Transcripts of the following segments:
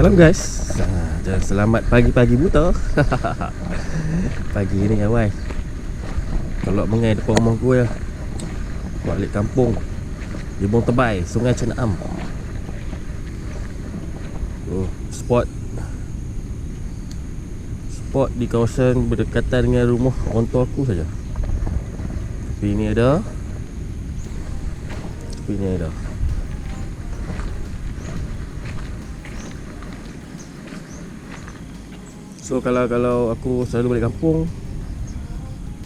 Salam guys. Dan selamat pagi-pagi buta. Pagi ni awal Kalau mengai depan rumah gue ya. Balik kampung. Di Bong Tebai Sungai Cenaam Oh, spot. Spot di kawasan berdekatan dengan rumah orang tua aku saja. Tapi ini ada. Tapi ini ada So kalau kalau aku selalu balik kampung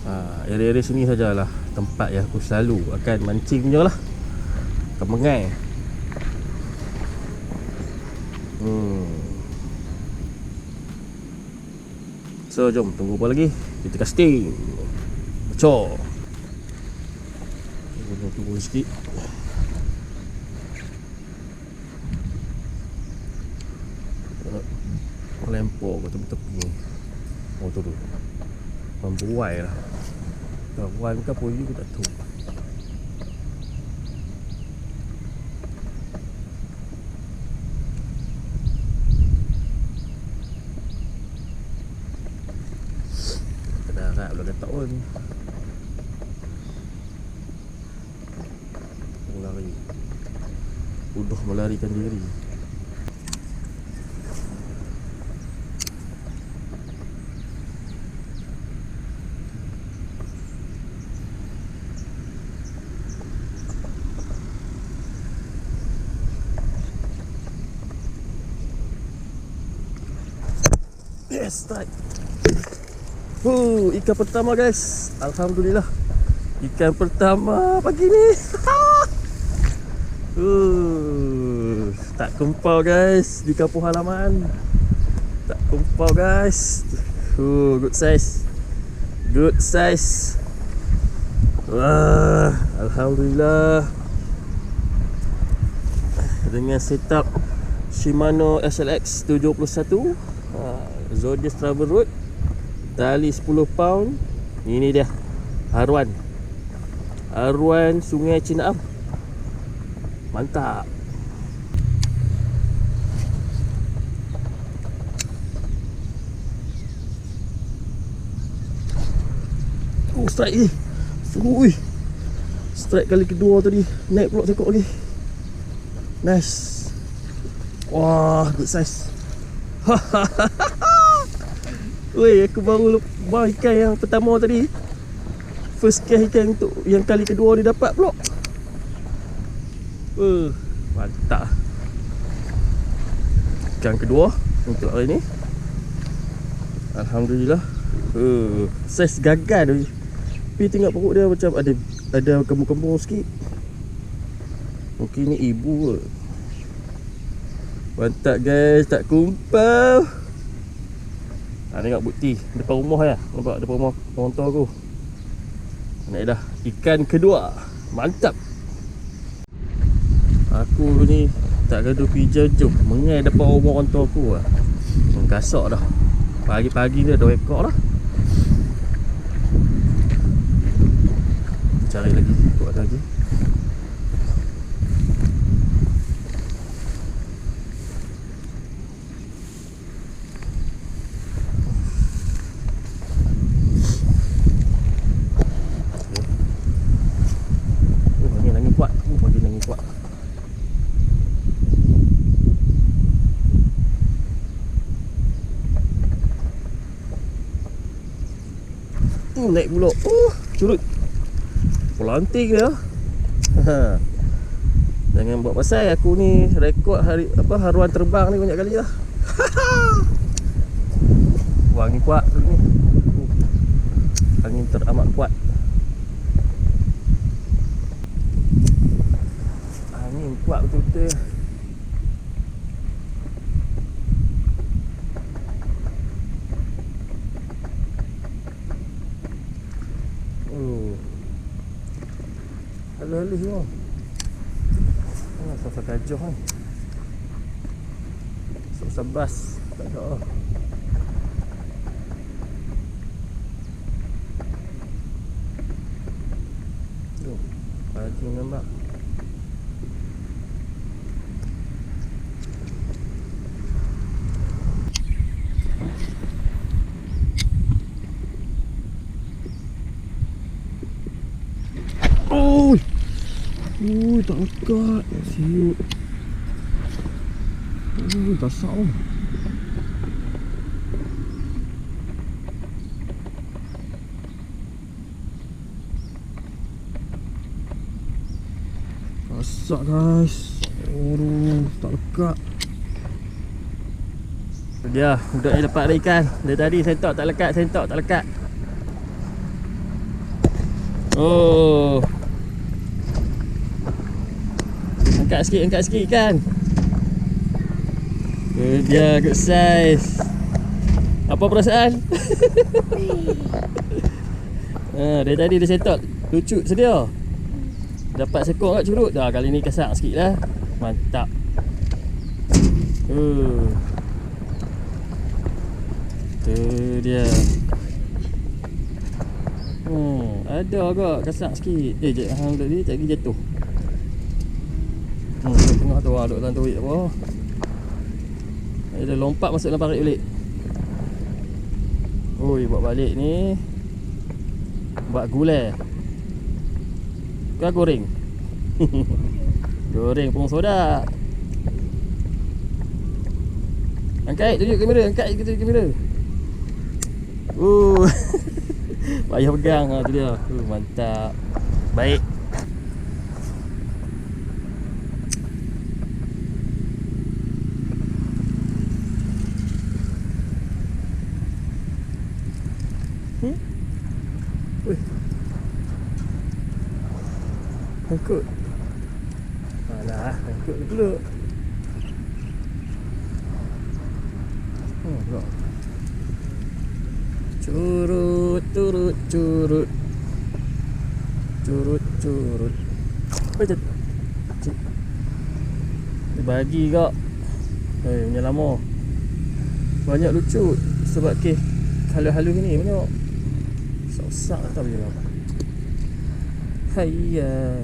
ha, Area-area sini sajalah Tempat yang aku selalu akan mancing punya lah. Akan mengai. Hmm. So jom tunggu apa lagi? Kita casting Bocor. Tunggu tunggu sikit Lempor ke tepi-tepi ni. Oh tu tu. Membuai lah. Kawan ke apa aku tak tahu. Pun Udah melarikan diri Yes, strike. Uh, ikan pertama guys. Alhamdulillah. Ikan pertama pagi ni. uh, tak kumpau guys di kampung halaman. Tak kumpau guys. Uh, good size. Good size. Wah, alhamdulillah. Dengan setup Shimano SLX 71 ha, Zodiac Travel Road Tali 10 pound. Ini dia Haruan Haruan Sungai Cinaam. Mantap. Oh strike ni. Ui Strike kali kedua tadi. Naik pulak tekok lagi Nice. Wah good size Weh, aku baru buang ikan yang pertama tadi. First catch ikan untuk yang kali kedua ni dapat pula. Uh, mantap. Ikan kedua untuk hari ni. Alhamdulillah. Uh, saiz gagal tu. Tapi tengok perut dia macam ada ada kembung-kembung sikit. Mungkin ni ibu ke. Mantap guys, tak kumpul. Ha, tengok bukti depan rumah ya. Nampak depan rumah tua aku. Naik dah ikan kedua. Mantap. Aku ni tak gaduh pijau jom mengai depan rumah tua aku lah. Menggasak dah. Pagi-pagi ni dah ekor lah. Cari lagi, buat lagi. Oh, angin angin kuat. Oh, angin angin kuat. Hmm, naik pula. Oh, curut. Pelanting dia. Ha. Jangan buat pasal aku ni rekod hari apa haruan terbang ni banyak kali lah. Wah, angin kuat ni. Angin teramat kuat. Angin kuat betul-betul. Oh. Halus-halus semua. Ah, sasa gajah ni. Sasa bas. Tak ada. lah. Jom. Pancing nampak. Ui, tak lekat. Siut. Ui, gasak oh. Gasak guys. Aduh, tak lekat. Dia, ni dapat ada ikan. Dari tadi sentok tak lekat, sentok tak lekat. Oh. Angkat sikit, angkat sikit kan. Oh, dia good size. Apa perasaan? ha, dari tadi dia setot. Lucu sedia. Dapat sekor kat curut. Dah kali ni kesak sikit lah. Mantap. Uh. Tu dia. Hmm, ada agak kasak sikit. Eh, jap hang tadi tak jatuh. Tu ah, duk dalam tuik apa. Dia lompat masuk dalam parit balik. Oi, buat balik ni. Buat gulai. Kau goreng. goreng pun soda. Angkat tunjuk kamera, angkat tunjuk kamera. Uh. Payah pegang ah tu dia. Uh, mantap. Baik. Angkut. Alah, angkut dulu. Oh, pula. Curut, turut, curut. Curut, curut. Apa tu? Cik. Dia bagi kak. Eh, punya lama. Banyak lucu sebab ke halu-halu ni banyak. Sak-sak tak boleh apa. Hayya.